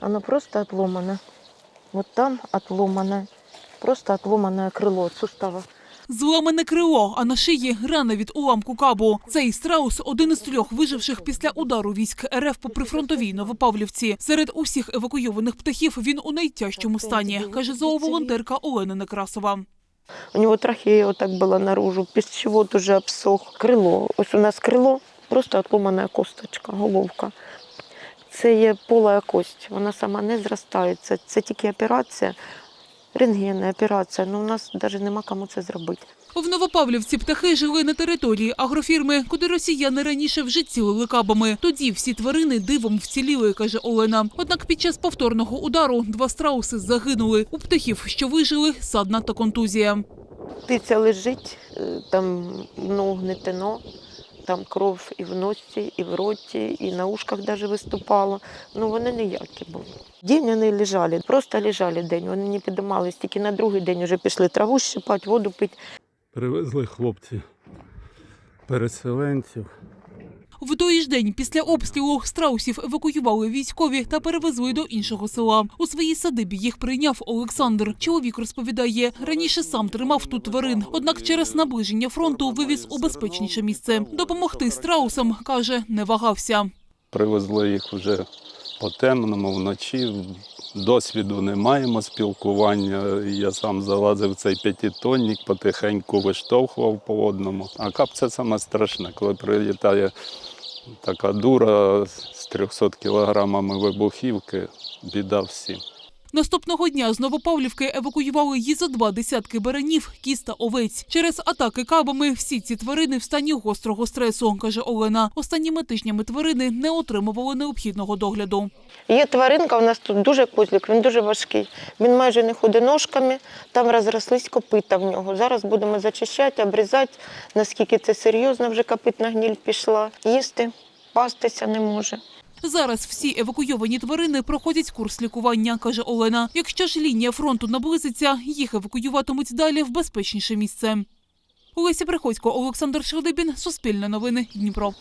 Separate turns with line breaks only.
Оно просто отломано. Вот там отломано. Просто отломанное крыло от сустава.
Зламане крило, а на шиї рана від уламку кабу. Цей страус один із трьох виживших після удару військ РФ по прифронтовій Новопавлівці. Серед усіх евакуйованих птахів він у найтяжчому стані, каже зооволонтерка Олена Некрасова.
У него трахея вот так была наружу, пищевод уже обсох. Крило. Ось у нас крило, просто отломана косточка, головка. Це є пола кость, вона сама не зростається. Це тільки операція, рентгенна операція. Ну, у нас навіть нема кому це зробити.
В Новопавлівці птахи жили на території агрофірми, куди росіяни раніше вже цілили кабами. Тоді всі тварини дивом вціліли, каже Олена. Однак під час повторного удару два страуси загинули. У птахів, що вижили, садна та контузія.
Птиця лежить, е, там ну, гнетено, там кров і в носі, і в роті, і на ушках навіть виступала. Ну вони ніякі були. День вони лежали, просто лежали день. Вони не підіймались, тільки на другий день вже пішли траву щипати, воду пити.
Привезли хлопці переселенців.
В той ж день після обстрілу страусів евакуювали військові та перевезли до іншого села. У своїй садибі їх прийняв Олександр. Чоловік розповідає, раніше сам тримав тут тварин, однак через наближення фронту вивіз у безпечніше місце. Допомогти страусам каже, не вагався.
Привезли їх вже по темному вночі. Досвіду не маємо спілкування. Я сам залазив в цей п'ятитонник, потихеньку виштовхував по одному. А кап це саме страшне, коли прилітає така дура з 300 кілограмами вибухівки, біда всім.
Наступного дня з Новопавлівки евакуювали її за два десятки баранів, кіз та овець. Через атаки кабами всі ці тварини в стані гострого стресу, каже Олена. Останніми тижнями тварини не отримували необхідного догляду.
Є тваринка, у нас тут дуже козлик, він дуже важкий. Він майже не ходить ножками, там розрослись копита в нього. Зараз будемо зачищати, обрізати, наскільки це серйозно, вже копитна гніль пішла. Їсти, пастися не може.
Зараз всі евакуйовані тварини проходять курс лікування, каже Олена. Якщо ж лінія фронту наблизиться, їх евакуюватимуть далі в безпечніше місце. Олеся Приходько, Олександр Шелдибін, Суспільне новини, Дніпро.